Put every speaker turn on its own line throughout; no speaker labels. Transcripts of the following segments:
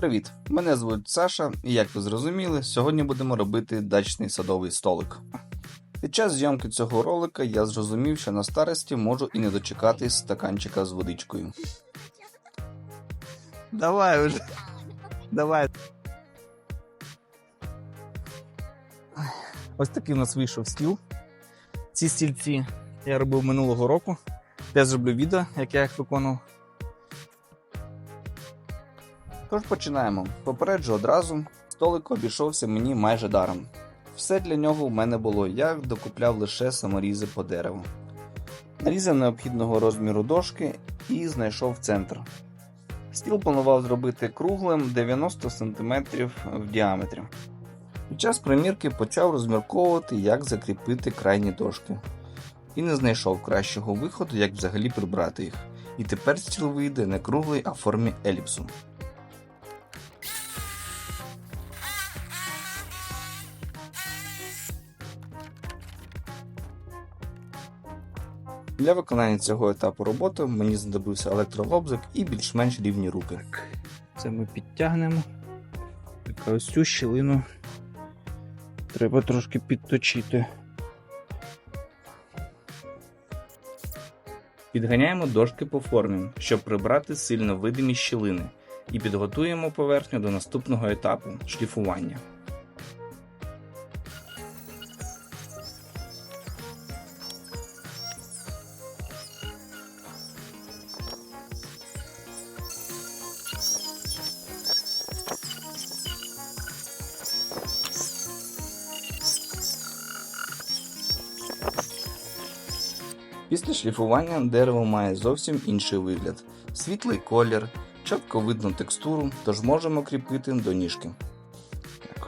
Привіт! Мене звуть Саша, і як ви зрозуміли, сьогодні будемо робити дачний садовий столик. Під час зйомки цього ролика я зрозумів, що на старості можу і не дочекатись стаканчика з водичкою.
Давай уже. Давай. Ось такий у нас вийшов стіл. Ці стільці я робив минулого року. Я зроблю відео, як я їх виконував.
Тож починаємо. Попереджу одразу, столик обійшовся мені майже даром. Все для нього в мене було, я докупляв лише саморізи по дереву. Нарізав необхідного розміру дошки і знайшов центр. Стіл планував зробити круглим 90 см в діаметрі. Під час примірки почав розмірковувати, як закріпити крайні дошки. І не знайшов кращого виходу, як взагалі прибрати їх. І тепер стіл вийде не круглий, а в формі еліпсу. Для виконання цього етапу роботи мені знадобився електролобзик і більш-менш рівні руки.
Це ми підтягнемо. Так, ось цю щілину треба трошки підточити.
Підганяємо дошки по формі, щоб прибрати сильно видимі щілини, і підготуємо поверхню до наступного етапу шліфування. Після шліфування дерево має зовсім інший вигляд: світлий колір, чітко видно текстуру, тож можемо кріпити до ніжки.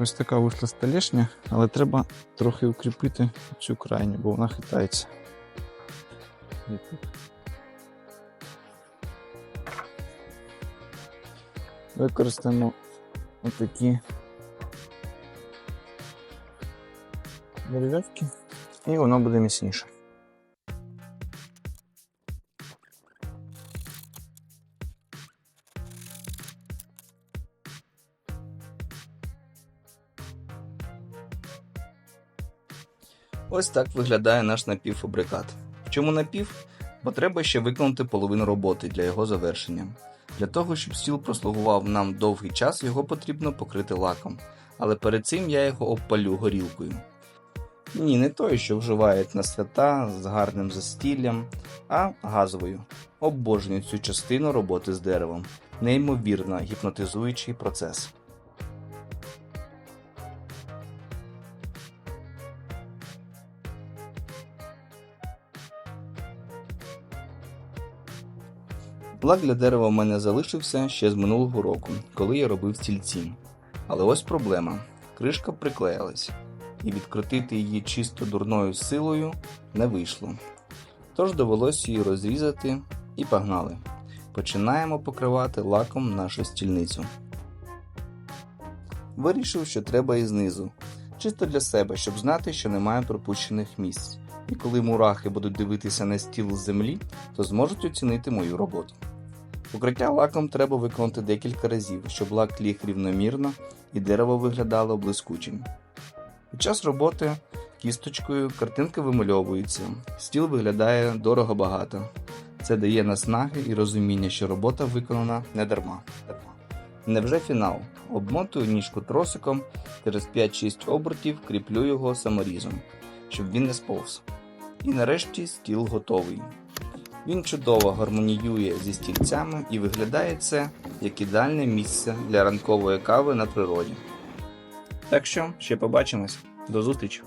Ось така вийшла столешня, але треба трохи укріпити цю крайню, бо вона хитається. Використаємо отакі дерев'ятки, і воно буде міцніше.
Ось так виглядає наш напівфабрикат. Чому напів? Бо треба ще виконати половину роботи для його завершення. Для того, щоб стіл прослугував нам довгий час, його потрібно покрити лаком. Але перед цим я його обпалю горілкою. Ні, не тою, що вживають на свята з гарним застіллям, а газовою. Обожнюю цю частину роботи з деревом. Неймовірно гіпнотизуючий процес. Лак для дерева в мене залишився ще з минулого року, коли я робив стільці. Але ось проблема: кришка приклеїлась, і відкрутити її чисто дурною силою не вийшло. Тож довелося її розрізати і погнали. Починаємо покривати лаком нашу стільницю. Вирішив, що треба і знизу, чисто для себе, щоб знати, що немає пропущених місць. І коли мурахи будуть дивитися на стіл з землі, то зможуть оцінити мою роботу. Покриття лаком треба виконати декілька разів, щоб лак ліг рівномірно і дерево виглядало блискучим. Під час роботи кісточкою картинка вимальовується, стіл виглядає дорого багато. Це дає наснаги і розуміння, що робота виконана не дарма. Невже фінал? Обмотую ніжку тросиком, через 5-6 обертів кріплю його саморізом, щоб він не сповз. І нарешті стіл готовий. Він чудово гармоніює зі стільцями і виглядає це як ідеальне місце для ранкової кави на природі. Так що ще побачимось. До зустрічі!